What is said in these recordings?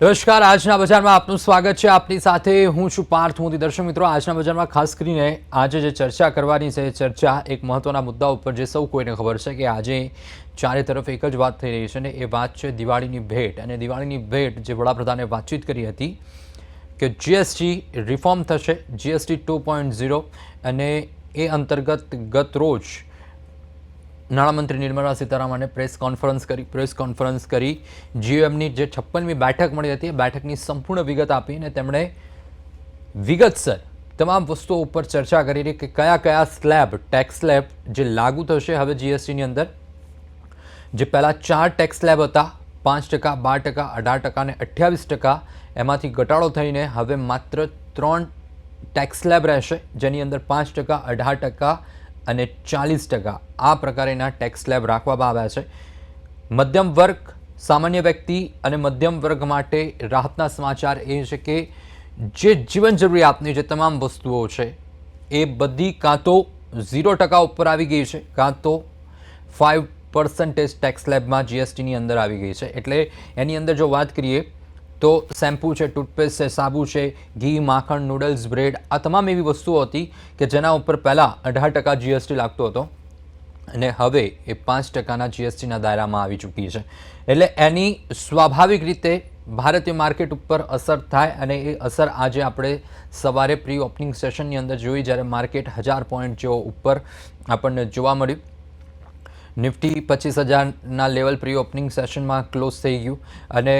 નમસ્કાર, આજના બજારમાં આપનું સ્વાગત છે. આપની સાથે હું છું પાર્થ મોદી. દર્શક મિત્રો, આજના બજારમાં ખાસ કરીને આજે જે ચર્ચા કરવાની છે ચર્ચા એક મહત્વના મુદ્દા ઉપર જે સૌ કોઈને ખબર છે કે આજે ચારે તરફ એક જ વાત થઈ રહી છે ને, એ વાત છે દિવાળીની ભેટ. અને દિવાળીની ભેટ જે વડાપ્રધાને વાતચીત કરી હતી કે જીએસટી રિફોર્મ થશે જીએસટી ટુ પોઈન્ટ ઝીરો અને એ અંતર્ગત ગત રોજ નાણામંત્રી નિર્મલા સીતારામને પ્રેસ કોન્ફરન્સ કરી પ્રેસ કોન્ફરન્સ કરી. જીઓએમની જે છપ્પનમી બેઠક મળી હતી, એ બેઠકની સંપૂર્ણ વિગત આપી અને તેમણે વિગતસર તમામ વસ્તુઓ ઉપર ચર્ચા કરી કે કયા કયા સ્લેબ ટેક્સ સ્લેબ જે લાગુ થશે હવે જીએસટીની અંદર. જે પહેલાં ચાર ટેક્સ સ્લેબ હતા, પાંચ ટકા, બાર ટકા, અઢાર ટકા અને અઠ્યાવીસ ટકા, એમાંથી ઘટાડો થઈને હવે માત્ર ત્રણ ટેક્સ સ્લેબ રહેશે, જેની અંદર પાંચ ટકા, અઢાર ટકા અને ચાલીસ ટકા આ પ્રકારેના ટેક્સ સ્લેબ રાખવામાં આવ્યા છે. મધ્યમ વર્ગ, સામાન્ય વ્યક્તિ અને મધ્યમ વર્ગ માટે રાહતના સમાચાર એ છે કે જે જીવન જરૂરિયાતની જે તમામ વસ્તુઓ છે એ બધી કાં તો ઝીરો ટકા ઉપર આવી ગઈ છે, કાં તો ફાઇવ પર્સન્ટેજ ટેક્સ સ્લેબમાં જીએસટીની અંદર આવી ગઈ છે. એટલે એની અંદર જો વાત કરીએ તો શેમ્પૂ છે, ટૂથપેસ્ટ છે, સાબુ છે, ઘી, માખણ, નૂડલ્સ, બ્રેડ, આ તમામ એવી વસ્તુઓ હતી કે જેના ઉપર પહેલાં અઢાર ટકા જીએસટી લાગતો હતો અને હવે એ પાંચ ટકાના જીએસટીના દાયરામાં આવી ચૂકી છે. એટલે એની સ્વાભાવિક રીતે ભારતીય માર્કેટ ઉપર અસર થાય અને એ અસર આજે આપણે સવારે પ્રી ઓપનિંગ સેશનની અંદર જોઈ જ્યારે માર્કેટ હજાર પોઈન્ટ જેવો ઉપર આપણને જોવા મળ્યું. નિફ્ટી પચીસ હજારના લેવલ પ્રી ઓપનિંગ સેશનમાં ક્લોઝ થઈ ગયું અને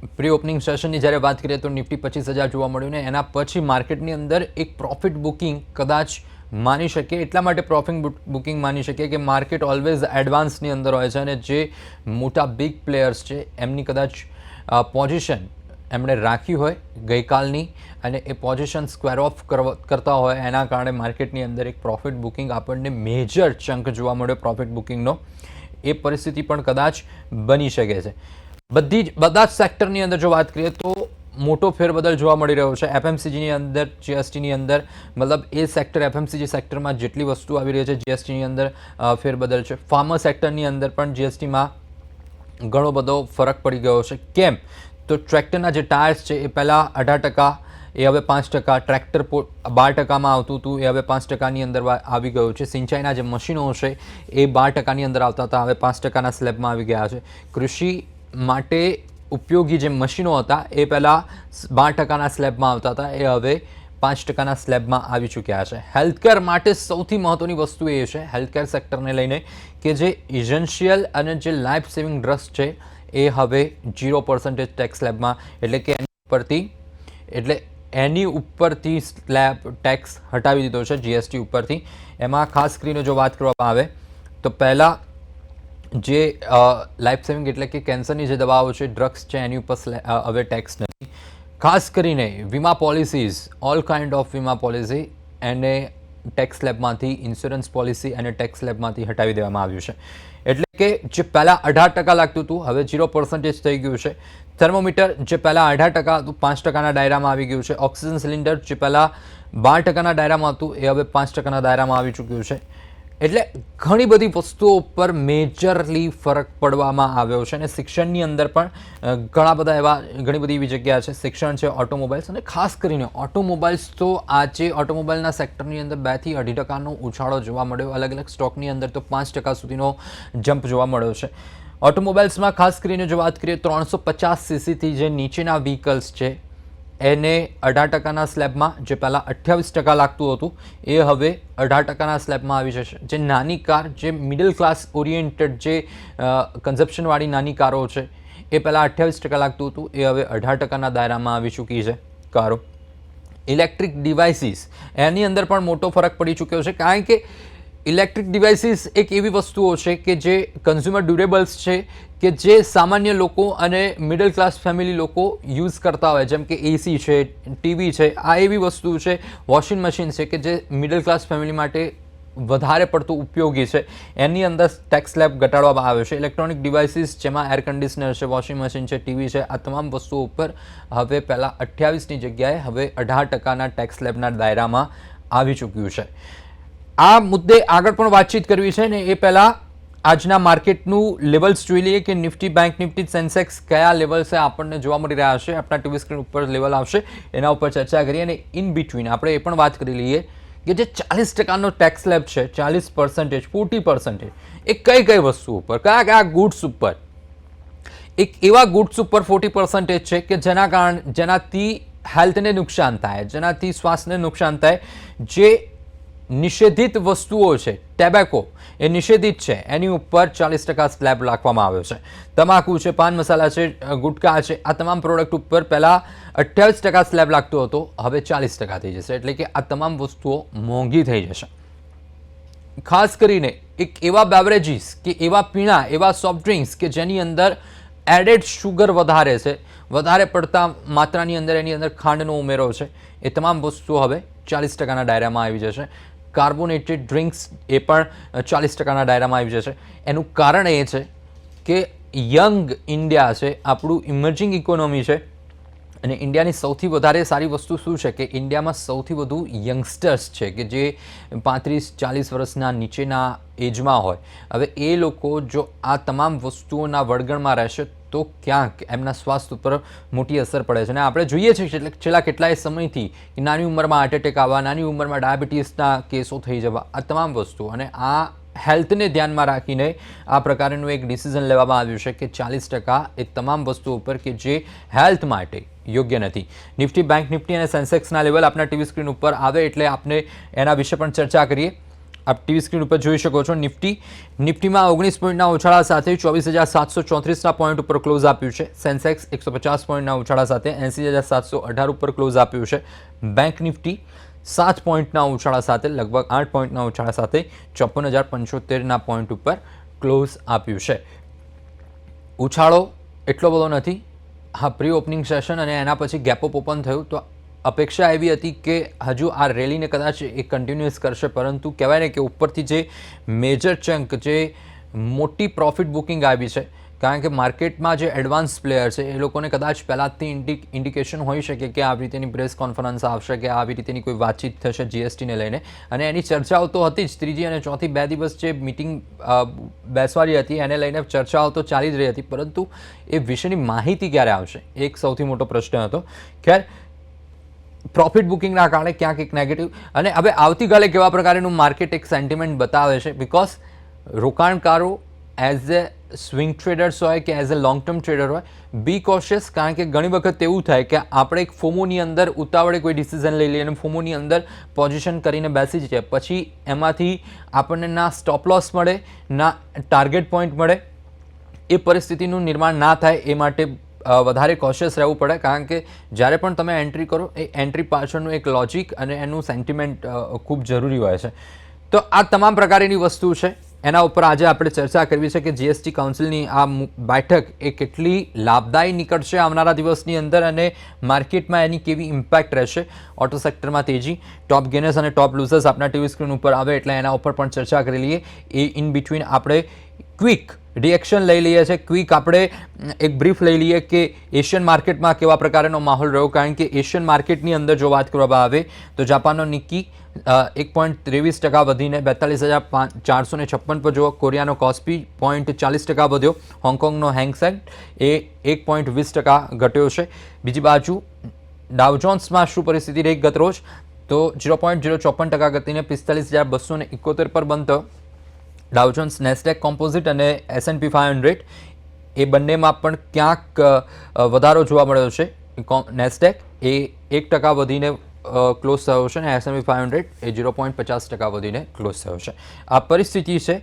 પ્રી ઓપનિંગ સેશનની જ્યારે વાત કરીએ તો નિફ્ટી પચીસ હજાર જોવા મળ્યું ને એના પછી માર્કેટની અંદર એક પ્રોફિટ બુકિંગ કદાચ માની શકીએ. એટલા માટે પ્રોફિટ બુકિંગ માની શકીએ કે માર્કેટ ઓલવેઝ એડવાન્સની અંદર હોય છે અને જે મોટા બિગ પ્લેયર્સ છે, એમની કદાચ પોઝિશન એમણે રાખી હોય ગઈકાલની અને એ પોઝિશન સ્ક્વેર ઓફ કરતા હોય એના કારણે માર્કેટની અંદર એક પ્રોફિટ બુકિંગ આપણને મેજર ચંક જોવા મળ્યો પ્રોફિટ બુકિંગનો એ પરિસ્થિતિ પણ કદાચ બની શકે છે. બધી જ, બધા જ સેક્ટરની અંદર જો વાત કરીએ તો મોટો ફેરબદલ જોવા મળી રહ્યો છે. એફએમસીજીની અંદર જીએસટીની અંદર, મતલબ એ સેક્ટર એફએમસીજી સેક્ટરમાં જેટલી વસ્તુ આવી રહી છે જીએસટીની અંદર ફેરબદલ છે. ફાર્મર સેક્ટરની અંદર પણ જીએસટીમાં ઘણો બધો ફરક પડી ગયો છે. કેમ? તો ટ્રેક્ટરના જે ટાયર્સ છે, એ પહેલાં અઢાર ટકા, એ હવે પાંચ ટકા ટ્રેક્ટર બાર ટકામાં આવતું હતું, એ હવે પાંચ ટકાની અંદર આવી ગયું છે. સિંચાઈના જે મશીનો છે, એ બાર ટકાની અંદર આવતા હતા, હવે પાંચ ટકાના સ્લેબમાં આવી ગયા છે. કૃષિ માટે ઉપયોગી જે મશીનો હતા, એ પહેલાં બાર ટકાના સ્લેબમાં આવતા હતા, એ હવે પાંચ ટકાના સ્લેબમાં આવી ચૂક્યા છે. હેલ્થકેર માટે સૌથી મહત્ત્વની વસ્તુ એ છે, હેલ્થકેર સેક્ટરને લઈને, કે જે ઇઝેન્શિયલ અને જે લાઈફ સેવિંગ ડ્રગ્સ છે, એ હવે ઝીરો પર્સન્ટેજ ટેક્સ સ્લેબમાં, એટલે કે એની ઉપરથી, એટલે એની ઉપરથી સ્લેબ ટેક્સ હટાવી દીધો છે, જીએસટી ઉપરથી. એમાં ખાસ કરીને જો વાત કરવામાં આવે, તો પહેલાં જે લાઈફ સેવિંગ એટલે કે કેન્સરની જે દવાઓ છે ડ્રગ્સ છે, એની ઉપર હવે ટેક્સ નથી. ખાસ કરીને વીમા પોલિસીઝ ઓલ કાઇન્ડ ઓફ વીમા પોલિસી એને ટેક્સ લેબમાંથી ઇન્સ્યોરન્સ પોલિસી અને ટેક્સ લેબમાંથી હટાવી દેવામાં આવ્યું છે. એટલે કે જે પહેલાં અઢાર ટકા લાગતું હતું, હવે ઝીરો પર્સન્ટેજ થઈ ગયું છે. થર્મોમીટર જે પહેલાં અઢાર ટકા હતું, પાંચ ટકાના ડાયરામાં આવી ગયું છે. ઓક્સિજન સિલિન્ડર જે પહેલાં બાર ટકાના ડાયરામાં હતું, એ હવે પાંચ ટકાના દાયરામાં આવી ચૂક્યું છે. એટલે ઘણી બધી વસ્તુઓ ઉપર મેજરલી ફરક પડવામાં આવ્યો છે અને શિક્ષણની અંદર પણ ઘણા બધા એવા ઘણી બધી એવી જગ્યા છે, શિક્ષણ છે ઓટોમોબાઈલ્સ અને ખાસ કરીને ઓટોમોબાઈલ્સ તો આજે ઓટોમોબાઈલના સેક્ટરની અંદર બેથી અઢી ટકાનો ઉછાળો જોવા મળ્યો. અલગ અલગ સ્ટોકની અંદર તો પાંચ ટકા સુધીનો જમ્પ જોવા મળ્યો છે. ઓટોમોબાઈલ્સમાં ખાસ કરીને જો વાત કરીએ, ત્રણસો પચાસ સીસીથી જે નીચેના વ્હીકલ્સ છે એને અઢાર ટકાના સ્લેબમાં, જે પહેલાં અઠ્યાવીસ ટકા લાગતું હતું, એ હવે અઢાર ટકાના સ્લેબમાં આવી જશે. જે નાની કાર, જે મિડલ ક્લાસ ઓરિએન્ટેડ જે કન્ઝપ્શનવાળી નાની કારો છે, એ પહેલાં અઠ્યાવીસ ટકા લાગતું હતું, એ હવે અઢાર ટકાના દાયરામાં આવી ચૂકી છે કારો. ઇલેક્ટ્રિક ડિવાઇસીસ એની અંદર પણ મોટો ફરક પડી ચૂક્યો છે, કારણ કે ઇલેક્ટ્રિક ડિવાઇસીસ એક એવી વસ્તુઓ છે કે જે કન્ઝ્યુમર ડ્યુરેબલ્સ છે, કે જે સામાન્ય લોકો અને મિડલ ક્લાસ ફેમિલી લોકો યુઝ કરતા હોય, જેમ કે એસી છે ટીવી છે, આ એવી વસ્તુ છે વોશિંગ મશીન છે, કે જે મિડલ ક્લાસ ફેમિલી માટે વધારે પડતું ઉપયોગી છે. એની અંદર ટેક્સ સ્લેબ ઘટાડવામાં આવ્યો છે. ઇલેક્ટ્રોનિક ડિવાઇસીસ જેમાં એર કન્ડિશનર છે વોશિંગ મશીન છે ટીવી છે, આ તમામ વસ્તુઓ ઉપર હવે પહેલાં અઠ્યાવીસની જગ્યાએ હવે અઢાર ટકાના ટેક્સ સ્લેબના દાયરામાં આવી ચૂક્યું છે. આ મુદ્દે આગળ પણ વાતચીત કરવી છે ને એ પહેલાં આજના માર્કેટનું લેવલ્સ જોઈ લઈએ કે નિફ્ટી બેંક, નિફ્ટી સેન્સેક્સ કયા લેવલ્સે આપણને જોવા મળી રહ્યા હશે આપણા ટીવી સ્ક્રીન ઉપર લેવલ આવશે. એના ઉપર ચર્ચા કરીએ અને ઇન બિટવીન આપણે એ પણ વાત કરી લઈએ કે જે ચાલીસ ટકાનો ટેક્સ સ્લેબ છે, ચાલીસ પર્સન્ટેજ ફોર્ટી પર્સન્ટેજ એ કઈ કઈ વસ્તુ ઉપર, કયા કયા ગુડ્સ ઉપર? એક એવા ગુડ્સ ઉપર ફોર્ટી પર્સન્ટેજ છે કે જેના કારણ, જેનાથી હેલ્થને નુકસાન થાય, જેનાથી શ્વાસને નુકસાન થાય, જે નિષેધિત વસ્તુઓ છે, ટેબેકો, એ નિષેધિત છે. એની ઉપર ચાલીસ ટકા સ્લેબ રાખવામાં આવ્યો છે. તમાકુ છે, પાન મસાલા છે ગુટકા છે, આ તમામ પ્રોડક્ટ ઉપર પહેલાં અઠ્યાવીસ ટકા સ્લેબ લાગતો હતો, હવે ચાલીસ ટકા થઈ જશે. એટલે કે આ તમામ વસ્તુઓ મોંઘી થઈ જશે. ખાસ કરીને એક એવા બેવરેજીસ કે એવા પીણા, એવા સોફ્ટ ડ્રિંક્સ કે જેની અંદર એડેડ શુગર વધારે છે, વધારે પડતા માત્રાની અંદર એની અંદર ખાંડનો ઉમેરો છે, એ તમામ વસ્તુઓ હવે ચાલીસ ટકાના ડાયરામાં આવી જશે. કાર્બોનેટેડ ડ્રિંક્સ એ પણ ચાલીસ ટકાના ડાયરામાં આવી જશે. એનું કારણ એ છે કે યંગ ઇન્ડિયા છે, આપણું ઇમર્જિંગ ઇકોનોમી છે, અને ઇન્ડિયાની સૌથી વધારે સારી વસ્તુ શું છે કે ઇન્ડિયામાં સૌથી વધુ યંગસ્ટર્સ છે કે જે પાંત્રીસ ચાલીસ વર્ષના નીચેના એજમાં હોય. હવે એ લોકો જો આ તમામ વસ્તુઓના વળગણમાં રહેશે તો ક્યાંક એમના સ્વાસ્થ્ય ઉપર મોટી અસર પડે છે. અને આપણે જોઈએ છીએ છેલ્લા કેટલાય સમયથી કે નાની ઉંમરમાં હાર્ટ એટેક આવવા, નાની ઉંમરમાં ડાયાબિટીસના કેસો થઈ જવા, આ તમામ વસ્તુ અને આ હેલ્થને ધ્યાનમાં રાખીને આ પ્રકારનું એક ડિસિઝન લેવામાં આવ્યું છે કે ચાલીસ ટકા એ તમામ વસ્તુઓ ઉપર કે જે હેલ્થ માટે યોગ્ય નથી. નિફ્ટી બેંક નિફ્ટી અને સેન્સેક્સના લેવલ આપના ટીવી સ્ક્રીન ઉપર આવે એટલે આપણે એના વિશે પણ ચર્ચા કરીએ. આપ ટીવી સ્ક્રીન ઉપર જોઈ શકો છો નિફ્ટી. નિફ્ટીમાં ઓગણીસ પોઈન્ટના ઉછાળા સાથે ચોવીસ હજાર સાતસો ચોત્રીસના પોઈન્ટ ઉપર ક્લોઝ આપ્યું છે. સેન્સેક્સ એકસો પચાસ પોઈન્ટના ઉછાળા સાથે એંસી હજાર સાતસો અઢાર ઉપર ક્લોઝ આપ્યું છે. બેંક નિફ્ટી સાત પોઈન્ટના ઉછાળા સાથે, લગભગ આઠ પોઈન્ટના ઉછાળા સાથે ચોપન હજાર પંચોતેરના પોઈન્ટ ઉપર ક્લોઝ આપ્યું છે. ઉછાળો એટલો બધો નથી. હા પ્રી ઓપનિંગ સેશન અને એના પછી ગેપઅપ ઓપન થયું તો અપેક્ષા એવી હતી કે હજુ આ રેલીને કદાચ એ કન્ટિન્યુઅસ કરશે, પરંતુ કહેવાય ને કે ઉપરથી જે મેજર ચંક જે મોટી પ્રોફિટ બુકિંગ આવી છે, કારણ કે માર્કેટમાં જે એડવાન્સ પ્લેયર છે, એ લોકોને કદાચ પહેલાંથી ઇન્ડિકેશન હોઈ શકે કે આવી રીતેની પ્રેસ કોન્ફરન્સ આવશે કે આવી રીતેની કોઈ વાતચીત થશે જીએસટીને લઈને. અને એની ચર્ચાઓ તો હતી જ, ત્રીજી અને ચોથી બે દિવસ જે મિટિંગ બેસવાની હતી, એને લઈને ચર્ચાઓ તો ચાલી જ રહી હતી, પરંતુ એ વિશેની માહિતી ક્યારે આવશે? એક સૌથી મોટો પ્રશ્ન હતો. ખેર પ્રોફિટ બુકિંગના કારણે ક્યાંક એક નેગેટિવ અને હવે આવતીકાલે કેવા પ્રકારનું માર્કેટ એક સેન્ટિમેન્ટ બતાવે છે? બિકોઝ રોકાણકારો એઝ એ સ્વિંગ ટ્રેડર્સ હોય કે as a long term trader હોય બી કોશિયસ કારણ કે ઘણી વખત એવું થાય કે આપણે એક ફોમોની અંદર ઉતાવળે કોઈ ડિસિઝન લઈ લઈએ અને ફોમોની અંદર પોઝિશન કરીને બેસી જઈએ. પછી એમાંથી આપણને ના સ્ટોપ લોસ મળે ના ટાર્ગેટ પોઈન્ટ મળે એ પરિસ્થિતિનું નિર્માણ ના થાય એ માટે અ, વધારે કોશિયસ રહેવું પડે, કારણ કે જ્યારે પણ તમે એન્ટ્રી કરો, એ એન્ટ્રી પાછળનું એક લોજિક અને એનું સેન્ટિમેન્ટ ખૂબ જરૂરી હોય છે. તો આ તમામ પ્રકારની વસ્તુ છે. એના ઉપર આજે આપણે ચર્ચા કરવી છે કે જીએસટી કાઉન્સિલની આ બેઠક એ કેટલી લાભદાયી નીકળશે આવનારા દિવસની અંદર અને માર્કેટમાં એની કેવી ઇમ્પેક્ટ રહેશે? ઓટો સેક્ટરમાં તેજી. ટોપ ગેનર્સ અને ટોપ લૂઝર્સ આપણા ટીવી સ્ક્રીન ઉપર આવે એટલે એના ઉપર પણ ચર્ચા કરી લઈએ. એ ઇન બિટવીન આપણે ક્વિક રિએક્શન લઈ લઈએ છીએ. ક્વિક આપણે એક બ્રીફ લઈ લઈએ કે એશિયન માર્કેટમાં કેવા પ્રકારનો માહોલ રહ્યો? કારણ કે એશિયન માર્કેટની અંદર જો વાત કરવામાં આવે, તો જાપાનનો નિક્કી એક પોઈન્ટ ત્રેવીસ ટકા વધીને બેતાલીસ હજાર ચારસો ને છપ્પન પર જો કોરિયાનો કોસ્પી પોઈન્ટ ચાલીસ ટકા વધ્યો. હોંગકોંગનો હેંગસેંગ એ એક પોઈન્ટ વીસ ટકા ઘટ્યો છે. બીજી બાજુ ડાવજોન્સમાં શું પરિસ્થિતિ રહી ગત રોજ? તો ઝીરો પોઈન્ટ ઝીરો ચોપન ટકા ગતિને પિસ્તાલીસ હજાર બસો ને એકોતેર પર થયો. ડાઉજોન્સ નેસ્ટેક કોમ્પોઝિટ અને S and P five hundred એ બંનેમાં પણ ક્યાંક વધારો જોવા મળ્યો છે. નેસ્ટેક એ એક ટકા વધીને ક્લોઝ થયો છે અને S and P five hundred A zero point પચાસ ટકા વધીને ક્લોઝ થયો છે. આ પરિસ્થિતિ છે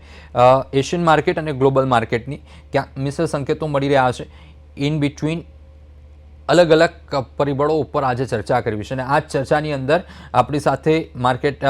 એશિયન માર્કેટ અને ગ્લોબલ માર્કેટની ક્યાંક મિશ્ર સંકેતો મળી રહ્યા છે. ઇન બિટવીન અલગ અલગ પરિબળો ઉપર આજે ચર્ચા કરવી છે અને આ ચર્ચાની અંદર આપણી સાથે માર્કેટ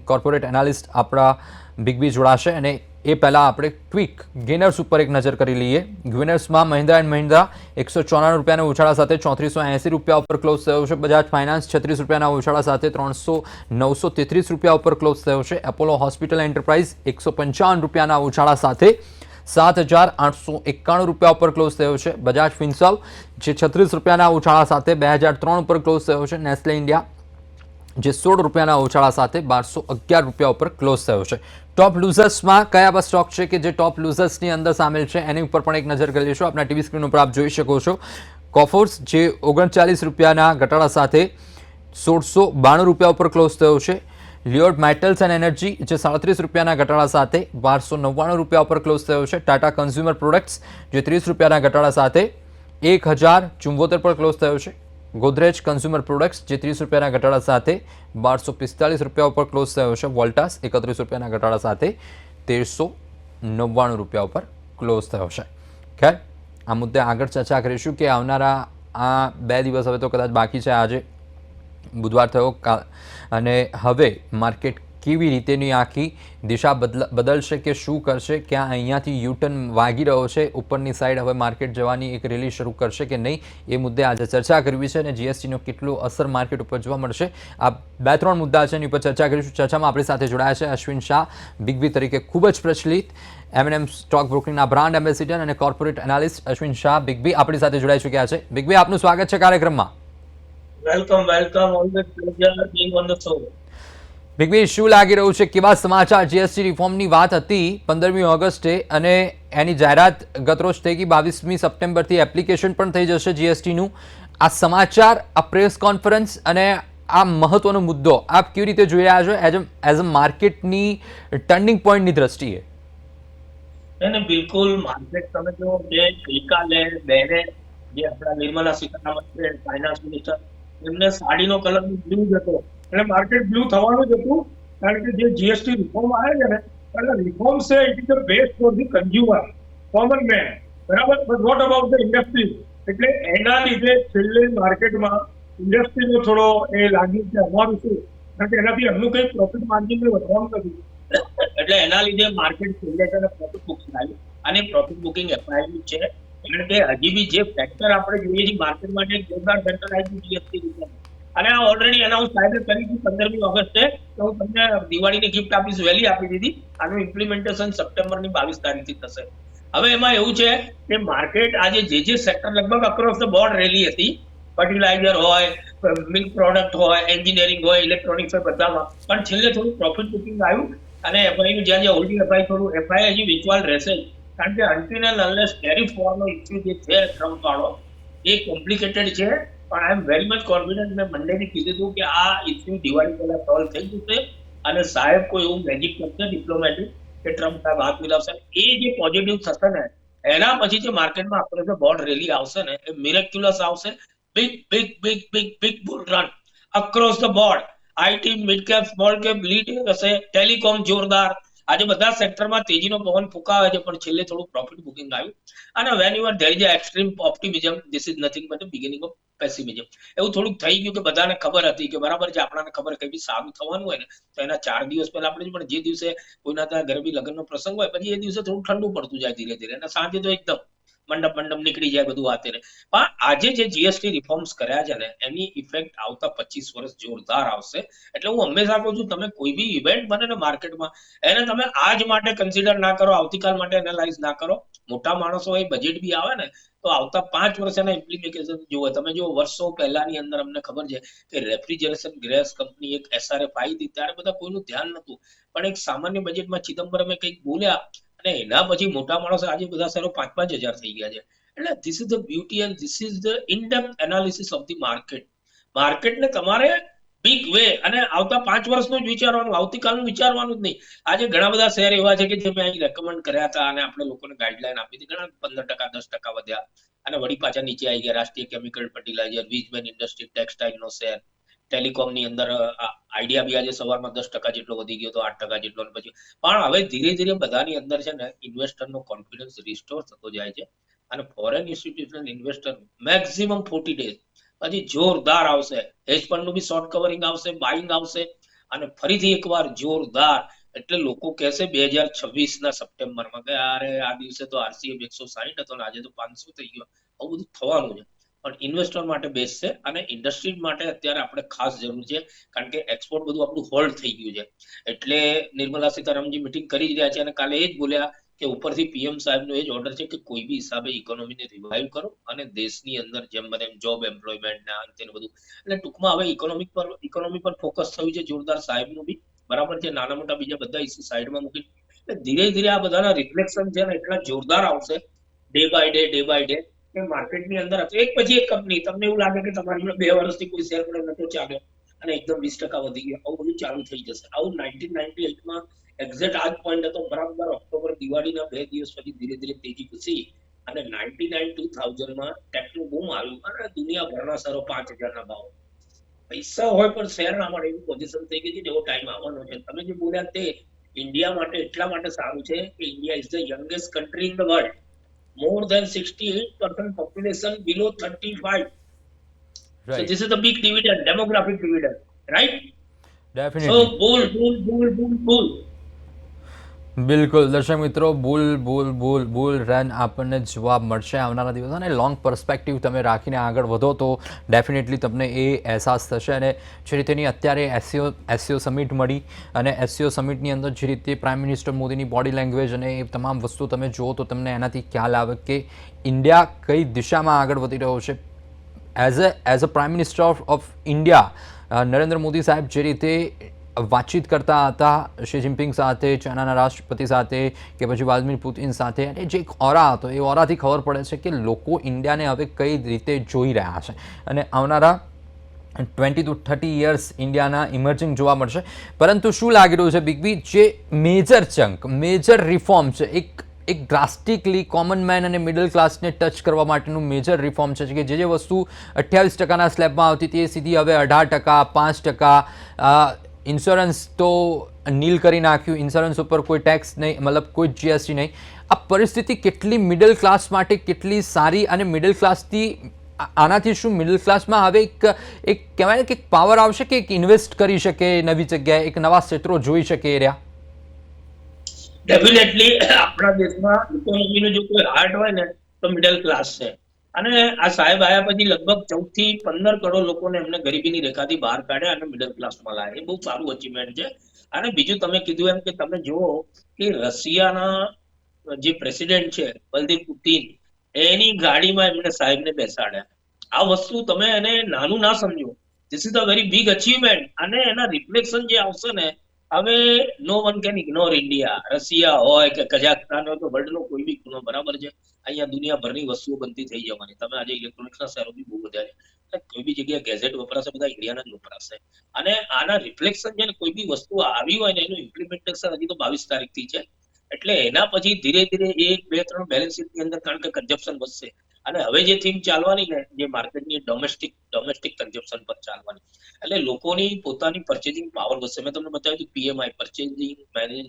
કોર્પોરેટ એનાલિસ્ટ આપણા બિગ બી જોડાશે અને એ પહેલાં આપણે ક્વિક ગેનર્સ ઉપર એક નજર કરી લઈએ. ગ્વિનર્સમાં મહિન્દ્રા એન્ડ મહિન્દ્રા એકસો ચોરાણું રૂપિયાના ઉછાળા સાથે, ચોત્રીસો એંસી રૂપિયા ઉપર ક્લોઝ થયો છે. બજાજ ફાઇનાન્સ છત્રીસ રૂપિયાના ઉછાળા સાથે, ત્રણસો નવસો તેત્રીસ રૂપિયા ઉપર ક્લોઝ થયો છે. એપોલો હોસ્પિટલ એન્ટરપ્રાઇઝ એકસો પંચાવન રૂપિયાના ઉછાળા સાથે, સાત હજાર આઠસો એકાણું રૂપિયા ઉપર ક્લોઝ થયો છે. બજાજ ફિન્સવ જે છત્રીસ રૂપિયાના ઉછાળા સાથે, બે હજાર ત્રણ ઉપર ક્લોઝ થયો છે. નેસ્લે ઇન્ડિયા જે સોળ રૂપિયાના ઉછાળા સાથે બારસો અગિયાર રૂપિયા ઉપર ક્લોઝ થયો છે. ટોપ લૂઝર્સમાં કયા બસ સ્ટોક છે કે જે ટોપ લૂઝર્સની અંદર સામેલ છે? એની ઉપર પણ એક નજર કરી લઈશું આપણા ટીવી સ્ક્રીન ઉપર આપ જોઈ શકો છો. કોફોર્સ જે ઓગણચાલીસ રૂપિયાના ઘટાડા સાથે સોળસો બાણું રૂપિયા ઉપર ક્લોઝ થયો છે. લિયોડ મેટલ્સ એન્ડ એનર્જી જે સાડત્રીસ રૂપિયાના ઘટાડા સાથે બારસો નવ્વાણું રૂપિયા ઉપર ક્લોઝ થયો છે. ટાટા કન્ઝ્યુમર પ્રોડક્ટ્સ જે ત્રીસ રૂપિયાના ઘટાડા સાથે એક હજાર ચુંવોતેર પર ક્લોઝ થયો છે. ગોદરેજ કન્ઝ્યુમર પ્રોડક્ટ્સ જે ત્રીસ રૂપિયાના ઘટાડા સાથે, બારસો પિસ્તાલીસ રૂપિયા ઉપર ક્લોઝ થયો છે વોલ્ટાસ, એકત્રીસ રૂપિયાના ઘટાડા સાથે, તેરસો નવ્વાણું રૂપિયા ઉપર ક્લોઝ થયો છે. ખેર, આ મુદ્દે આગળ ચર્ચા કરીશું કે આવનારા આ બે દિવસ હવે તો કદાચ બાકી છે. આજે બુધવાર થયો અને હવે માર્કેટ કેવી રીતેની આખી દિશા બદલ, બદલશે કે શું કરશે, ક્યાં અહીંયાથી યુટર્ન વાગી રહ્યો છે, ઉપરની સાઈડ હવે માર્કેટ જવાની એક રેલી શરૂ કરશે કે નહીં, એ મુદ્દે આજે ચર્ચા કરવી છે અને જીએસટીનો કેટલો અસર માર્કેટ ઉપર જોવા મળશે. આ બે ત્રણ મુદ્દા છે, એની ઉપર ચર્ચા કરીશું. ચર્ચામાં આપણી સાથે જોડાયા છે અશ્વિન શાહ બિગ બી તરીકે ખૂબ જ પ્રચલિત એમએનએમ સ્ટોક બ્રોકિંગના બ્રાન્ડ એમ્બેસિડર અને corporate analyst Ashwin Shah Big B આપણી સાથે જોડાઈ ચૂક્યા છે. બિગ બી આપનું સ્વાગત છે કાર્યક્રમમાં. Welcome welcome always pleasure being on the show Big શું લાગી રહ્યું છે? કેવા સમાચાર? જીએસટી રિફોર્મની વાત હતી પંદરમી ઓગસ્ટે અને એની જાહેરાત ગતરોજ થઈ ગઈ. બાવીસમી સપ્ટેમ્બરથી એપ્લિકેશન પણ થઈ જશે જીએસટીનું આ સમાચાર, આ પ્રેસ કોન્ફરન્સ અને આ મહત્વનો મુદ્દો, આપ કેવી રીતે જોઈ રહ્યા છો? એઝ એઝ અ માર્કેટની ટર્નિંગ પોઈન્ટની દ્રષ્ટિએ. એને બિલકુલ માર્કેટ તમે જો જે ગઈકાલે બહેને જે આપણા નિર્મલા સીતારામન ફાઇનાન્સ મિનિસ્ટર એમને સાડીનો કલર બ્લુ જ હતો. એટલે માર્કેટ બ્લુ થવાનું જ હતું. કારણ કે જે જીએસટી રિફોર્મ આવે છે ને, એટલે રિફોર્મ છે it is the best for the consumer common man બરાબર? But what about the industry એટલે એના લીધે છેલ્લે માર્કેટમાં ઇન્ડસ્ટ્રીનો થોડો એ લાગ્યું છે, અમારું શું? કારણ કે એનાથી એમનું કંઈ પ્રોફિટ માર્જિન વધવાનું નથી. એટલે એના લીધે માર્કેટ છેલ્લે છે પ્રોફિટ બુકિંગ આવ્યું અને પ્રોફિટ બુકિંગ એપાયેલું છે. કારણ કે હજી બી જે ફેક્ટર આપણે જોઈએ છીએ માર્કેટ માટે જોરદાર ફેક્ટર આવ્યું જીએસટી રિફોર્મ અને આ ઓલરેડી અનાઉન્સ સાહેબે કરી હતી પંદરમી ઓગસ્ટે. તો હું તમને દિવાળીની ગિફ્ટ આપીશ, વહેલી આપી દીધી. આનું ઇમ્પ્લિમેન્ટેશન સપ્ટેમ્બરની બાવીસ તારીખથી થશે. હવે એમાં એવું છે કે માર્કેટ આજે જે જે સેક્ટર લગભગ અક્રોસ ધ બોર્ડ રેલી હતી. ફર્ટિલાઇઝર હોય મિલ્ક પ્રોડક્ટ હોય એન્જિનિયરિંગ હોય ઇલેક્ટ્રોનિક્સ હોય, બધામાં. પણ છેલ્લે થોડું પ્રોફિટ બુકિંગ આવ્યું. અને એફઆઈનું જ્યાં જ્યાં હોલ્ડિંગ એફઆઈ થોડું એફઆઈ હજી વિચવાલ રહેશે કારણ કે અન્ટિલ એન્ડ અનલેસ ટેરિફ વોરનો ઇસ્યુ જે છે ટ્રમ્પ એ કોમ્પ્લિકેટેડ છે. પણ I am very much confident મેં મંડેથી કીધું હતું કે આ ઇસ્યુ દિવાળી પહેલા સોલ્વ થઈ જશે અને સાહેબ કોઈ એવું મેજિક કરશે ડિપ્લોમેટિક કે ટ્રમ્પ સાહેબ હાથ મિલાવશે. એ જે પોઝિટિવ થશે ને, એના પછી જે માર્કેટમાં આપણે જે બોર્ડ રેલી આવશે ને, એ મિરેક્યુલસ આવશે. Big big big big big bull run across the board IT mid cap small cap lead હશે. ટેલિકોમ જોરદાર. આજે બધા સેક્ટરમાં તેજીનો પવન ફૂંકાવે છે, પણ છેલ્લે થોડું પ્રોફિટ બુકિંગ આવ્યું. અને when you are there is extreme optimism this is nothing but beginning of pessimism એવું થોડુંક થઈ ગયું કે બધાને ખબર હતી કે બરાબર છે, આપણાને ખબર કઈ બી સારું થવાનું હોય ને, તો એના ચાર દિવસ પહેલા આપણે પણ જે દિવસે કોઈના ત્યાં ગરબી લગ્નનો પ્રસંગ હોય, પછી એ દિવસે થોડું ઠંડુ પડતું જાય ધીરે ધીરે. અને સાંજે તો એકદમ મંડપ મંડપ નીકળી જાય બધું વાતે પણ આજે જે જીએસટી રિફોર્મ્સ કર્યા છે ને, એની ઇફેક્ટ આવતા પચીસ વર્ષ જોરદાર આવશે. એટલે હું હંમેશા કહું છું, તમે કોઈ બી ઇવેન્ટ બને ને માર્કેટમાં, એને તમે આજ માટે કન્સિડર ના કરો, આવતીકાલ માટે એનાલાઇઝ ના કરો. મોટા માણસો એ બજેટ બી આવે ને, તો આવતા પાંચ વર્ષ એના ઇમ્પ્લિમેન્ટેશન જુઓ તમે જો વર્ષો પહેલાની અંદર અમને ખબર છે કે રેફ્રિજરેશન ગ્રેસ કંપની એક એસઆરએફ આવી હતી, ત્યારે બધા કોઈનું ધ્યાન નતું પણ એક સામાન્ય બજેટમાં ચિદમ્બરમે કંઈક બોલ્યા અને એના પછી મોટા માણસો આજે બધા શેરો પાંચ પાંચ હજાર થઈ ગયા છે. એટલે this is the beauty and this is the in depth analysis of the market માર્કેટને તમારે બિગ વે અને આવતા પાંચ વર્ષનું જ વિચારવાનું, આવતીકાલનું વિચારવાનું જ નહીં. આજે ઘણા બધા શેર એવા છે કે જે મેં અહીં રેકમેન્ડ કર્યા હતા અને આપણે લોકોને ગાઈડલાઈન આપી હતી. ઘણા પંદર ટકા, દસ ટકા વધ્યા અને વળી પાછા નીચે આવી ગયા. રાષ્ટ્રીય કેમિકલ ફર્ટિલાઇઝર વીજમેન ઇન્ડસ્ટ્રી ટેક્સટાઇલ નો શેર. ટેલિકોમની અંદર આઈડિયા બી આજે સવારમાં દસ ટકા જેટલો વધી ગયો તો આઠ ટકા જેટલો પછી. પણ હવે ધીરે ધીરે બધાની અંદર છે ને ઇન્વેસ્ટર નો કોન્ફિડન્સ રિસ્ટોર થતો જાય છે. અને foreign institutional investor maximum forty days પછી જોરદાર આવશે. હેજ ફંડનું બી શોર્ટ કવરિંગ આવશે બાઇંગ આવશે. અને ફરીથી એકવાર જોરદાર. એટલે લોકો કહેશે બે હજાર છવ્વીસ ના સપ્ટેમ્બરમાં કે, અરે, આ દિવસે તો આરસીએફ એકસો સાહીઠ હતો ને, આજે તો પાંચસો થઈ ગયો. આવું બધું થવાનું છે. પણ ઇન્વેસ્ટર માટે બેસ્ટ છે અને ઇન્ડસ્ટ્રી માટે અત્યારે આપણે ખાસ જરૂર છે. કારણ કે એક્સપોર્ટ બધું આપણું હોલ્ડ થઈ ગયું છે. એટલે નિર્મલા સીતારામનજી મિટિંગ કરી રહ્યા છે અને કાલે એ જ બોલ્યા કે ઉપરથી પીએમ સાહેબનો એ જ ઓર્ડર છે કે કોઈ બી હિસાબે ઇકોનોમીને રિવાઇવ કરો અને દેશની અંદર જેમ બને જોબ એમ્પ્લોયમેન્ટ ને આ ને તે ને બધું. એટલે ટૂંકમાં હવે ઇકોનોમિક પર ઇકોનોમી પર ફોકસ થયું છે જોરદાર સાહેબનું બી. બરાબર છે, નાના મોટા બીજા બધા ઇસ્યુ સાઈડમાં મૂકી એટલે ધીરે ધીરે આ બધાના રિફ્લેક્શન છે ને એટલા જોરદાર આવશે. Day by day day by day કે માર્કેટની અંદર એક પછી એક કંપની. તમને એવું લાગે કે તમારી બે વર્ષથી કોઈ શેર પણ નતો ચાલ્યો અને એકદમ વીસ ટકા વધી ગયો. આવું બધું ચાલુ થઈ જશે. આવું નાઇન્ટીન નાઇન્ટી એટમાં એક્ઝેક્ટ આ જ પોઈન્ટ હતો. બરાબર ઓક્ટોબર દિવાળીના બે દિવસ પછી ધીરે ધીરે તેજી ઘૂસી અને નાઇન્ટી નાઇન ટુ થાઉઝન્ડમાં ટેકનું બૂમ આવ્યું અને દુનિયાભરના સરો પાંચ હજારના ભાવ. પૈસા હોય પણ શેર ના મળે એવી પોઝિશન થઈ ગઈ છે જેવો ટાઈમ આવવાનો છે. તમે જે બોલ્યા તે ઇન્ડિયા માટે એટલા માટે સારું છે કે India is the youngest country in the world more than 68% population below 35. Right. So this is the big dividend, demographic dividend, right? Definitely. So bull, bull, bull, bull, bull. બિલકુલ. દર્શક મિત્રો bull bull bull bull run આપણને જવાબ મળશે આવનારા દિવસ અને long perspective તમે રાખીને આગળ વધો તો ડેફિનેટલી તમને એ અહેસાસ થશે અને જે રીતેની અત્યારે એસસીઓ એસસીઓ સમિટ મળી અને એસસીઓ સમિટની અંદર જે રીતે પ્રાઇમ મિનિસ્ટર મોદીની બોડી લેંગ્વેજ અને એ તમામ વસ્તુ તમે જુઓ તો તમને એનાથી ખ્યાલ આવે કે ઇન્ડિયા કઈ દિશામાં આગળ વધી રહ્યો છે. As a as a prime minister of India Narendra Modi સાહેબ જે રીતે વાતચીત કરતા હતા શી જિનપિંગ સાથે, ચાઇનાના રાષ્ટ્રપતિ સાથે કે પછી વ્લાદિમીર પુતિન સાથે. અને જે એક ઓરા હતો, એ ઓરાથી ખબર પડે છે કે લોકો ઇન્ડિયાને હવે કઈ રીતે જોઈ રહ્યા છે. અને આવનારા ટ્વેન્ટી ટુ થર્ટી યર્સ ઇન્ડિયાના ઇમર્જિંગ જોવા મળશે. પરંતુ શું લાગી રહ્યું છે બિગ બી? જે મેજર ચંક, મેજર રિફોર્મ છે, એક એક ડ્રાસ્ટિકલી કોમન મેન અને મિડલ ક્લાસને ટચ કરવા માટેનું મેજર રિફોર્મ છે કે જે જે વસ્તુ અઠ્યાવીસ ટકાના સ્લેબમાં આવતી તે સીધી હવે અઢાર ટકા, પાંચ ટકા ઇન્સ્યોરન્સ તો નીલ કરી નાખ્યું ઇન્સ્યોરન્સ ઉપર કોઈ ટેક્સ નહીં, મતલબ કોઈ જીએસટી નહીં. આ પરિસ્થિતિ કેટલી મિડલ ક્લાસ માટે કેટલી સારી અને મિડલ ક્લાસથી આનાથી શું મિડલ ક્લાસમાં હવે એક એક કહેવાય કે પાવર આવશે કે એક ઇન્વેસ્ટ કરી શકે નવી જગ્યાએ, એક નવા ક્ષેત્રો જોઈ શકે એ રહ્યા? ડેફિનેટલી આપણા દેશમાં ઇકોનોમીનો જો કોઈ હાર્ટ હોય ને, તો મિડલ ક્લાસ છે. અને આ સાહેબ આવ્યા પછી લગભગ ચૌદથી પંદર કરોડ લોકોને એમને ગરીબીની રેખાથી બહાર કાઢ્યા અને મિડલ ક્લાસમાં લાવ્યા એ બહુ સારું અચીવમેન્ટ છે. અને બીજું તમે કીધું એમ કે તમે જુઓ કે રશિયાના જે પ્રેસિડેન્ટ છે બલદીપ પુતિન, એની ગાડીમાં એમને સાહેબને બેસાડ્યા. આ વસ્તુ તમે એને નાનું ના સમજો. This is a very big achievement અને એના રિફ્લેક્શન જે આવશે ને હવે no one can ignore India Russia હોય કે કઝાકસ્તાન હોય તો વર્લ્ડ નો કોઈ બી ખૂણો બરાબર છે. અહીંયા દુનિયાભરની વસ્તુઓ બનતી થઈ જવાની. તમે આજે ઇલેક્ટ્રોનિક્સ ના શહેરો બી બહુ બધા છે કોઈ બી જગ્યાએ ગેઝેટ વપરાશે, બધા ઇન્ડિયાના જ વપરાશે. અને આના રિફ્લેક્શન છે કોઈ બી વસ્તુ આવી હોય ને એનું ઇમ્પ્લિમેન્ટેશન હજી તો બાવીસ તારીખથી છે. એટલે એના પછી ધીરે ધીરે એક, બે, ત્રણ બેલેન્સ શીટની અંદર કારણ કે કન્ઝપ્શન વધશે. અને હવે જે થીમ ચાલવાની ને, જે માર્કેટની ડોમેસ્ટિક ડોમેસ્ટિક કન્ઝમ્પશન પર ચાલવાની, એટલે લોકોની પોતાની પરચેજિંગ પાવર વધશે. મેં તમને બતાવ્યું હતું પીએમઆઈ પરચેસિંગ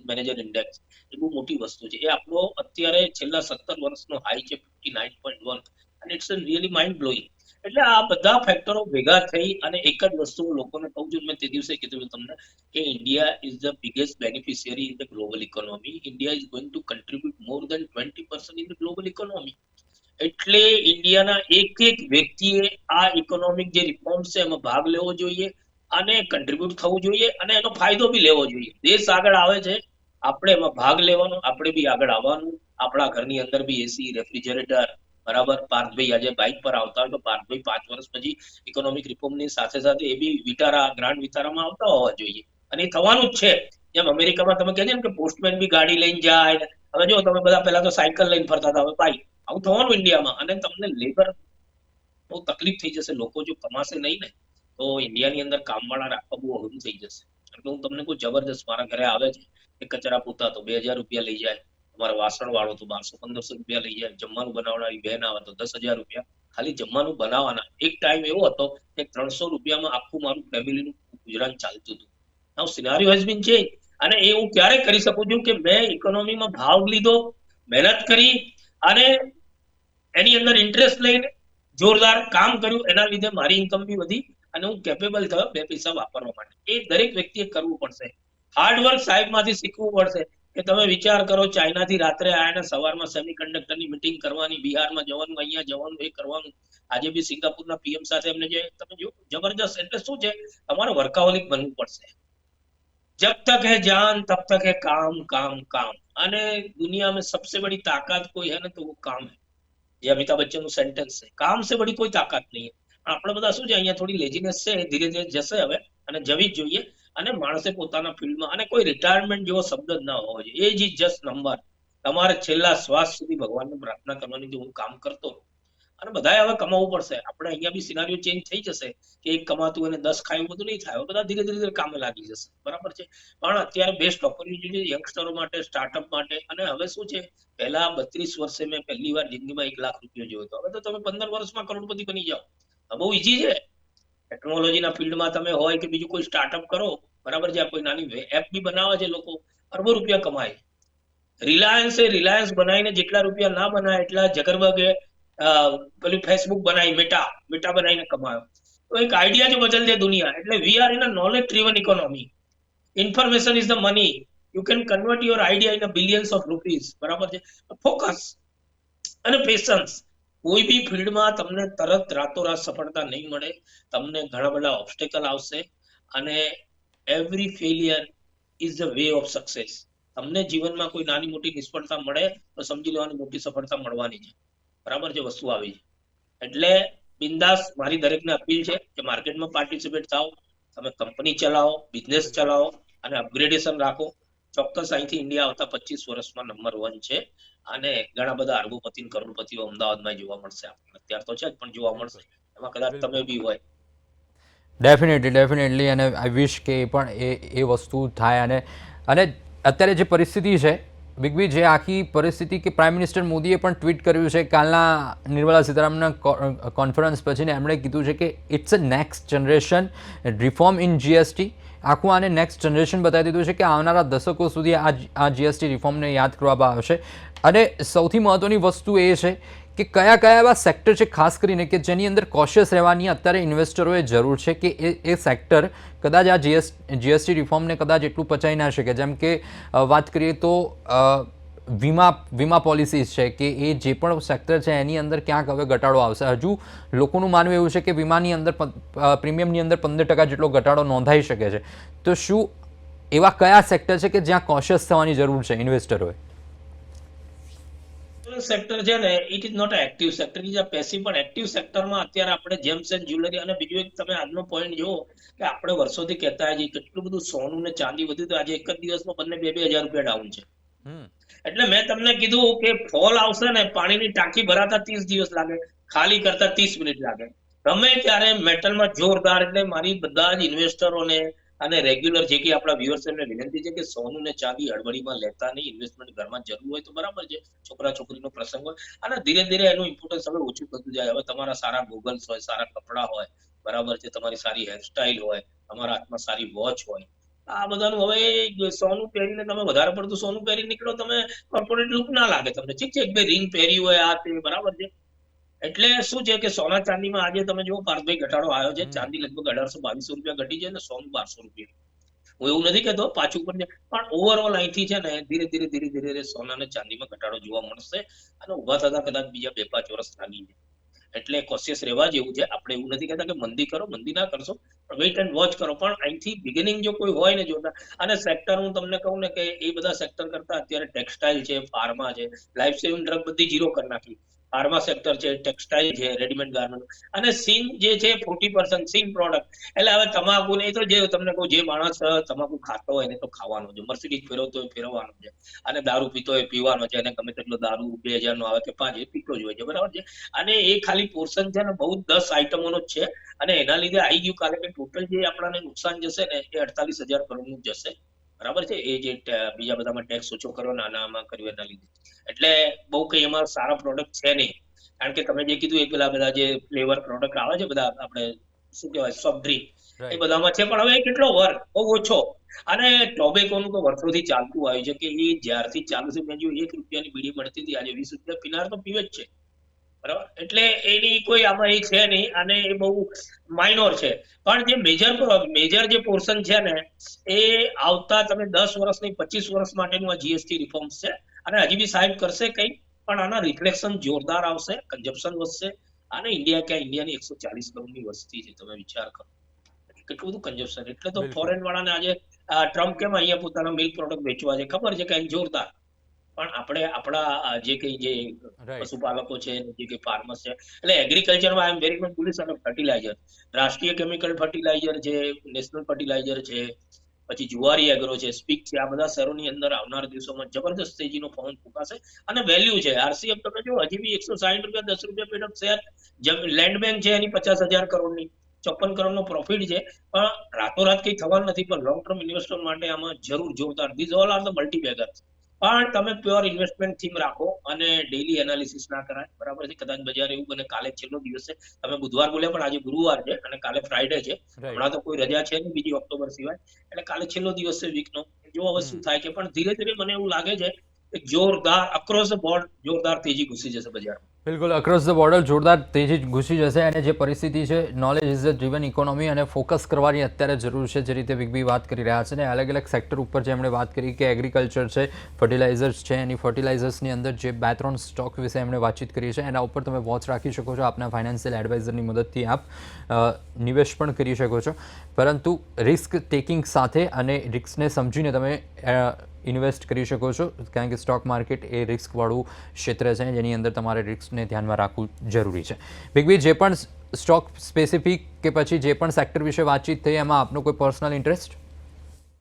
મેનેજર ઇન્ડેક્સ એ બહુ મોટી વસ્તુ છે. એ આપણો અત્યારે છેલ્લા સત્તર વર્ષનો હાઈ છે ફિફ્ટી નાઇન પોઈન્ટ વન અને ઇટ્સ રિયલી માઇન્ડ બ્લોઈંગ એટલે આ બધા ફેક્ટરો ભેગા થઈ અને એક જ વસ્તુ લોકોને કહું છું, મેં તે દિવસે કીધું તમને કે India is the biggest beneficiary in the global economy India is going to contribute more than twenty percent in the global economy એટલે ઇન્ડિયાના એક એક વ્યક્તિએ આ ઇકોનોમિક જે રિફોર્મ્સ છે એમાં ભાગ લેવો જોઈએ અને કન્ટ્રીબ્યુટ થવું જોઈએ અને એનો ફાયદો બી લેવો જોઈએ. દેશ આગળ આવે છે, આપણે એમાં ભાગ લેવાનો, આપણે બી આગળ આવવાનું. આપણા ઘરની અંદર બી એસી રેફ્રિજરેટર બરાબર? પાર્થભાઈ આજે બાઇક પર આવતા હોય તો પાર્થભાઈ પાંચ વર્ષ પછી ઇકોનોમિક રિફોર્મની સાથે સાથે એ બી વિટારા ગ્રાન્ડ વિતારામાં આવતા હોવા જોઈએ. અને એ થવાનું જ છે. જેમ અમેરિકામાં તમે કહે છે ને કે પોસ્ટમેન બી ગાડી લઈને જાય. હવે જો તમે બધા પહેલા તો સાયકલ લઈને ફરતા હતા, હવે બાઇક આવું થવાનું ઇન્ડિયામાં અને તમને લેબર બહુ તકલીફ થઈ જશે, લોકો જો કમાશે નહીં ને, તો ઇન્ડિયાની અંદર કામવાળા રાખવા બહુ અઘરું થઈ જશે. એટલે હું તમને કોઈ જબરદસ્ત મારા ઘરે આવે છે એ કચરા પોતા તો બે હજાર રૂપિયા લઈ જાય તમારા વાસણ વાળો તો બારસો, પંદરસો રૂપિયા લઈ જાય, જમવાનું બનાવનારી બેન આવે તો દસ હજાર રૂપિયા. ખાલી જમવાનું બનાવવાના. એક ટાઈમ એવો હતો કે ત્રણસો રૂપિયામાં આખું મારું ફેમિલીનું ગુજરાન ચાલતું હતું. નાવ સિનારીઓ હેઝ બીન ચેન્જ અને એ હું ક્યારે કરી શકું છું કે મેં ઇકોનોમીમાં ભાગ લીધો, મહેનત કરી, અને એની અંદર ઇન્ટરેસ્ટ લઈને જોરદાર કામ કર્યું. એના લીધે મારી ઇન્કમ બી વધી અને હું કેપેબલ થયો બે પૈસા વાપરવા માટે. એ દરેક વ્યક્તિએ કરવું પડશે. હાર્ડવર્ક સાહેબમાંથી શીખવું પડશે કે તમે વિચાર કરો, ચાઇનાથી રાત્રે આયા સવારમાં સેમી મિટિંગ કરવાની, બિહારમાં જવાનું, અહીંયા જવાનું, એ કરવાનું. આજે બી સિંગાપુરના પીએમ સાથે એમને જે તમે જો જબરજસ્ત. એટલે શું છે? તમારે વર્કાહોલિક બનવું પડશે. જબ તક હે જાન, તબ તક હે કામ કામ કામ. અને દુનિયા મેં સબસે બડી તાકાત કોઈ હે ને તો વો કામ હે. જે અમિતાભ બચ્ચનનું સેન્ટેન્સ છે. કામ સે બડી કોઈ તાકાત નહીં. આપણે બધા શું છે, અહીંયા થોડી લેઝીનેસ છે, ધીરે ધીરે જશે હવે અને જવી જ જોઈએ. અને માણસે પોતાના ફિલ્ડમાં અને કોઈ રિટાયરમેન્ટ જેવો શબ્દ જ ના હોવો જોઈએ. એ જ જસ્ટ નંબર તમારે છેલ્લા શ્વાસ સુધી ભગવાનને પ્રાર્થના કરવાની જે હું કામ કરતો રહું અને બધાએ હવે કમાવવું પડશે. આપણે અહીંયા બી સિનારીઓ ચેન્જ થઈ જશે કે એક કમાતું અને દસ ખાયું બધું નહીં થાય. બધા ધીરે ધીરે કામે લાગી જશે. બરાબર છે? પણ અત્યારે બેસ્ટ ઓપોર્ચ્યુનિટી યંગસ્ટરો માટે સ્ટાર્ટઅપ માટે. અને હવે શું છે? પહેલા બત્રીસ વર્ષે મેં પહેલી વાર જિંદગીમાં એક લાખ રૂપિયો જોયો હતો. હવે તો તમે પંદર વર્ષમાં કરોડપતિ બની જાઓ. આ બહુ ઈઝી છે. ટેકનોલોજીના ફિલ્ડમાં તમે હોય કે બીજું કોઈ સ્ટાર્ટઅપ કરો, બરાબર છે? કોઈ નાની એપ બી બનાવે છે લોકો. અરબો રૂપિયા કમાય. રિલાયન્સે રિલાયન્સ બનાવીને જેટલા રૂપિયા ના બનાવે એટલા જગરબગે પેલું ફેસબુક બનાવી મેટા મેટા બનાવીને કમાયો. તો એક આઈડિયા જો બદલ દે દુનિયા. એટલે we are in a knowledge driven economy information is the money you can convert your idea in a billions of rupees બરાબર છે? ફોકસ અને પેશન્સ કોઈ બી ફિલ્ડમાં તમને તરત રાતોરાત સફળતા નહીં મળે. તમને ઘણા બધા ઓબ્સ્ટેકલ આવશે અને every failure is the way of success તમને જીવનમાં કોઈ નાની મોટી નિષ્ફળતા મળે તો સમજી લેવાની મોટી સફળતા મળવાની છે. બરાબર જે વસ્તુ આવી છે. એટલે બિંદાસ મારી દરેકને અપીલ છે કે માર્કેટમાં પાર્ટિસિપેટ થાઓ તમે કંપની ચલાવો બિઝનેસ ચલાવો અને અપગ્રેડેશન રાખો. ચોક્કસ અહીંથી ઇન્ડિયા આવતા પચીસ વર્ષમાં નંબર વન છે અને ઘણા બધા અરબોપતિ કરોડપતિઓ અમદાવાદમાં જોવા મળશે આપણને. અત્યાર તો છે જ પણ જોવા મળશે. એમાં કદાચ તમે બી હોય. ડેફિનેટલી ડેફિનેટલી અને આઈ વિશ કે એ પણ એ એ વસ્તુ થાય અને અને અત્યારે જે પરિસ્થિતિ છે બિગ બી, જે આખી પરિસ્થિતિ કે પ્રાઇમ મિનિસ્ટર મોદીએ પણ ટ્વીટ કર્યું છે કાલના નિર્મલા સીતારામના કોન્ફરન્સ પછી ને એમણે કીધું છે કે it's a next generation reform in GST આખું આને નેક્સ્ટ જનરેશન બતાવી દીધું છે કે આવનારા દશકો સુધી આ આ જીએસટી રિફોર્મને યાદ કરવામાં આવશે. અને સૌથી મહત્ત્વની વસ્તુ એ છે કે કયા કયા એવા સેક્ટર છે, ખાસ કરીને કે જેની અંદર કોશિયસ રહેવાની અત્યારે ઇન્વેસ્ટરોએ જરૂર છે કે એ એ સેક્ટર કદાચ આ જીએસ જીએસટી રિફોર્મને કદાચ એટલું પચાવી ના શકે. જેમ કે વાત કરીએ તો વીમા વીમા પોલિસીસ છે કે એ જે પણ સેક્ટર છે એની અંદર ક્યાંક હવે ઘટાડો આવશે. હજુ લોકોનું માનવું એવું છે કે વીમાની અંદર પ્રીમિયમની અંદર પંદર ટકા જેટલો ઘટાડો નોંધાઈ શકે છે. તો શું એવા કયા સેક્ટર છે કે જ્યાં કોશિયસ થવાની જરૂર છે ઇન્વેસ્ટરોએ સેક્ટર છે ને it is not active sector is a passive પણ એક્ટિવ સેક્ટરમાં અત્યારે આપણે જેમ્સ એન્ડ જ્વેલરી અને બીજું એક તમે આજનો પોઈન્ટ જુઓ કે આપણે વર્ષોથી કહેતા છીએ કેટલું બધું સોનું ને ચાંદી વધ્યું તો આજે એક જ દિવસમાં બંને બે બે હજાર રૂપિયા ડાઉન છે. એટલે મેં તમને કીધું કે ફોલ આવશે ને પાણીની ટાંકી ભરાતા ત્રીસ દિવસ લાગે, ખાલી કરતા ત્રીસ મિનિટ લાગે. ગમે ત્યારે મેટલમાં જોરદાર એટલે મારી બધા જ ઇન્વેસ્ટરોને અને રેગ્યુલર જે કે આપણા વ્યુઅર્સ એમને વિનંતી છે કે સોનું ને ચાંદી હળવળીમાં લેતા નહીં, ઇન્વેસ્ટમેન્ટ ઘરમાં જરૂર હોય તો બરાબર છે, છોકરા છોકરીનો પ્રસંગ હોય. અને ધીરે ધીરે એનું ઇમ્પોર્ટન્સ હવે ઓછું થતું જાય. હવે તમારા સારા ગોગલ્સ હોય, સારા કપડાં હોય, બરાબર છે, તમારી સારી હેરસ્ટાઇલ હોય, તમારા હાથમાં સારી વોચ હોય આ બધાનું હવે સોનું પહેરીને તમે વધારે પડતું સોનું પહેરી નીકળો, તમે કોર્પોરેટ લુક ના લાગે તમને. ઠીક છે? એક બે રિંગ પહેરી હોય, આ તે, બરાબર છે? એટલે શું છે કે સોના ચાંદીમાં આજે તમે જો પાર્થભાઈ ઘટાડો આવ્યો છે. ચાંદી લગભગ અઢારસો બાવીસો રૂપિયા ઘટી છે અને સોનું બારસો રૂપિયા. હું એવું નથી કહેતો, પાછું પણ પણ ઓવરઓલ અહીંથી છે ને, ધીરે ધીરે ધીરે ધીરે સોના અને ચાંદીમાં ઘટાડો જોવા મળશે અને ઊભા થતા કદાચ બીજા બે પાંચ વર્ષ લાગી જાય. એટલે કોશિયસ રહેવા જેવું છે. આપણે એવું નથી કહેતા કે મંદી કરો, મંદી ના કરશો. વેઇટ એન્ડ વોચ કરો. પણ અહીંથી બિગિનિંગ જો કોઈ હોય ને જોતા, અને સેક્ટર હું તમને કહું ને કે એ બધા સેક્ટર કરતા અત્યારે ટેક્સટાઇલ છે ફાર્મા છે લાઈફ સેવિંગ ડ્રગ બધી ઝીરો કરી નાખી. ફાર્મા સેક્ટર છે ટેક્સટાઇલ છે રેડીમેડ ગાર્મેન્ટ અને સીન જે છે ફોર્ટી પર્સન્ટ સીન પ્રોડક્ટ એટલે હવે તમાકુ ને તો જે તમને કહું, જે માણસ તમાકુ ખાતો હોય એને તો ખાવાનો છે. મર્સિડીઝ ફેરવતો હોય ફેરવવાનો છે. અને દારૂ પીતો હોય પીવાનો છે. અને ગમે તેટલો દારૂ બે હજાર નો આવે કે પાંચ એ પીતો જ હોય છે. બરાબર છે? અને એ ખાલી પોર્શન છે ને બહુ દસ આઈટમોનો જ છે. અને એના લીધે આવી ગયું. કાલે કે ટોટલ જે આપણાને નુકસાન જશે ને એ અડતાલીસ હજાર કરોડનું જશે. બરાબર છે? એ જે બીજા બધામાં ટેક્સ ઓછો કર્યો નાનામાં આનામાં કર્યો એના લીધે. એટલે બહુ કંઈ એમાં સારા પ્રોડક્ટ છે નહીં. કારણ કે તમે જે કીધું એ પેલા બધા જે ફ્લેવર પ્રોડક્ટ આવે છે બધા આપણે શું કહેવાય સોફ્ટ ડ્રિંક એ બધામાં છે. પણ હવે કેટલો વર્ક બહુ ઓછો. અને ટોબેકોનું તો વર્ષોથી ચાલતું આવ્યું છે કે એ જ્યારથી ચાલુ છે મેં જો એક રૂપિયાની બીડી મળતી હતી. આજે વીસ રૂપિયા પીનાર તો પીવે જ છે. બરાબર? એટલે એની કોઈ આમાં એ છે નહીં અને એ બહુ માઇનોર છે. પણ જે મેજર મેજર જે પોર્શન છે ને એ આવતા તમે દસ વર્ષની પચીસ વર્ષ માટેનું આ જીએસટી રિફોર્મ્સ છે. અને હજી બી સાહેબ કરશે કંઈ પણ આના રિફ્લેક્શન જોરદાર આવશે કન્ઝપ્શન વધશે અને ઇન્ડિયા ક્યાં ઇન્ડિયાની એકસો ચાલીસ કરોડની વસ્તી છે તમે વિચાર કરો. કેટલું બધું કન્ઝપ્શન એટલે તો ફોરેન વાળાને આજે ટ્રમ્પ કેમ અહીંયા પોતાના મિલ્ક પ્રોડક્ટ વેચવા છે? ખબર છે કે જોરદાર? પણ આપણે આપણા જે કઈ જે પશુપાલકો છે જે કઈ ફાર્મર્સ છે એટલે એગ્રીકલ્ચરમાં I am very much bullish અને ફર્ટિલાઇઝર રાષ્ટ્રીય કેમિકલ ફર્ટિલાઇઝર છે નેશનલ ફર્ટિલાઇઝર છે પછી જુવારી એગ્રો છે સ્પીક છે આ બધા શહેરોની અંદર આવનાર દિવસોમાં જબરદસ્ત તેજીનો પવન ફૂંકાશે. અને વેલ્યુ છે આરસીએફ તમે જો હજી બી એકસો સાઠ રૂપિયા દસ રૂપિયા પેડ શેર લેન્ડ બેંક છે એની પચાસ હજાર કરોડની. ચોપન કરોડનો પ્રોફિટ છે પણ રાતોરાત કઈ થવાનું નથી પણ લોંગ ટર્મ ઇન્વેસ્ટર માટે આમાં જરૂર જોરદાર. These all are the multibagger પણ તમે પ્યોર ઇન્વેસ્ટમેન્ટ થીમ રાખો અને ડેઈલી એનાલિસિસ ના કરાય. બરાબર છે? કદાચ બજાર એવું બને કાલે છેલ્લો દિવસ છે. તમે બુધવાર બોલ્યા પણ આજે ગુરુવાર છે અને કાલે ફ્રાઈડે છે. હમણાં તો કોઈ રજા છે નહીં બીજી ઓક્ટોબર સિવાય. એટલે કાલે છેલ્લો દિવસ છે વીકનો જો હવે શું થાય છે? પણ ધીરે ધીરે મને એવું લાગે છે જોરદાર અક્રોસ ધ બોર્ડ જોરદાર તેજી ઘૂસી જશે બજારમાં. બિલકુલ અક્રોસ ધ બોર્ડર જોરદાર તેજી ઘૂસી જશે અને જે પરિસ્થિતિ છે knowledge is the driven economy અને ફોકસ કરવાની અત્યારે જરૂર છે, જે રીતે વિગબી વાત કરી રહ્યા છે ને અલગ અલગ સેક્ટર ઉપર જે એમણે વાત કરી કે એગ્રીકલ્ચર છે ફર્ટિલાઇઝર્સ છે, એની ફર્ટિલાઇઝર્સની અંદર જે બે ત્રણ સ્ટોક વિશે એમણે વાતચીત કરી છે, એના ઉપર તમે વોચ રાખી શકો છો, આપના ફાઇનાન્શિયલ એડવાઇઝરની મદદથી આપ નિવેશ પણ કરી શકો છો. પરંતુ રિસ્ક ટેકિંગ સાથે અને રિસ્કને સમજીને તમે ઇન્વેસ્ટ કરી શકો છો. કારણ કે સ્ટોક માર્કેટ એ રિસ્કવાળું ક્ષેત્ર છે, જેની અંદર તમારે રિસ્કને ધ્યાનમાં રાખવું જરૂરી છે. બિગબી જે પણ સ્ટોક સ્પેસિફિક કે પછી જે પણ સેક્ટર વિશે વાતચીત થઈ, એમાં આપનો કોઈ પર્સનલ ઇન્ટરેસ્ટ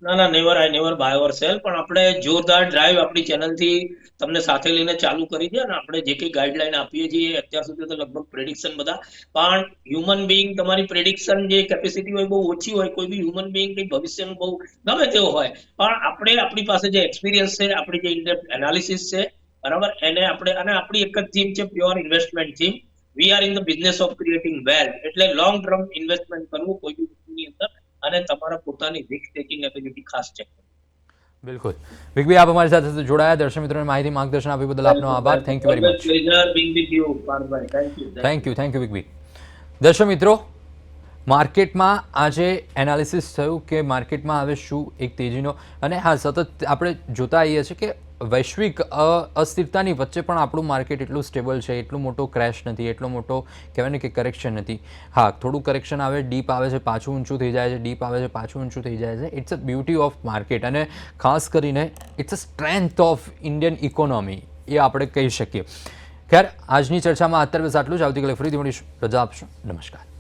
ના ના never I never buy or sell પણ આપણે જોરદાર ડ્રાઈવ આપણી ચેનલથી તમને સાથે લઈને ચાલુ કરી છે અને આપણે જે કઈ ગાઈડલાઈન આપીએ છીએ, અત્યાર સુધી તો લગભગ પ્રેડિક્શન બધા. પણ હ્યુમન બિંગ તમારી પ્રેડિક્શન જે કેપેસિટી હોય બહુ ઓછી હોય, કોઈ બી હ્યુમન બિંગ કઈ ભવિષ્યનું બહુ ગમે તેવો હોય, પણ આપણે આપણી પાસે જે એક્સપિરિયન્સ છે, આપણી જે ઇન્ડેપ્થ એનાલિસિસ છે, બરાબર? એને આપણે, અને આપણી એક જ થીમ છે pure investment theme we are in the business of creating wealth એટલે લોંગ ટર્મ ઇન્વેસ્ટમેન્ટ કરવું, કોઈ બી અને તમારા પોતાની રિસ્ક ટેકિંગ એબિલિટી ખાસ ચેક બિલકુલ. વિગભાઈ આપ અમારી સાથે જોડાયા. દર્શક મિત્રોને માહિતી માર્ગદર્શન આપી બદલ આપનો આભાર. Thank you very much pleasure being with you Parthbhai thank you thank you thank you વિગભાઈ દર્શક મિત્રો માર્કેટમાં આજે એનાલિસિસ થયું કે માર્કેટમાં હવે શું એક તેજીનો અને હા સતત આપણે જોતા આવીએ છીએ કે વૈશ્વિક અસ્થિરતાની વચ્ચે પણ આપણું માર્કેટ એટલું સ્ટેબલ છે, એટલો મોટો ક્રેશ નથી, એટલો મોટો કહેવાય ને કે કરેક્શન નથી. હા, થોડું કરેક્શન આવે ડીપ આવે છે, પાછું ઊંચું થઈ જાય છે ડીપ આવે છે, પાછું ઊંચું થઈ જાય છે. It's a beauty of market અને ખાસ કરીને it's a strength of Indian economy એ આપણે કહી શકીએ. ખેર, આજની ચર્ચામાં અત્યારે બસ આટલું જ. આવતીકાલે ફરીથી મળીશું. રજા આપશો. નમસ્કાર.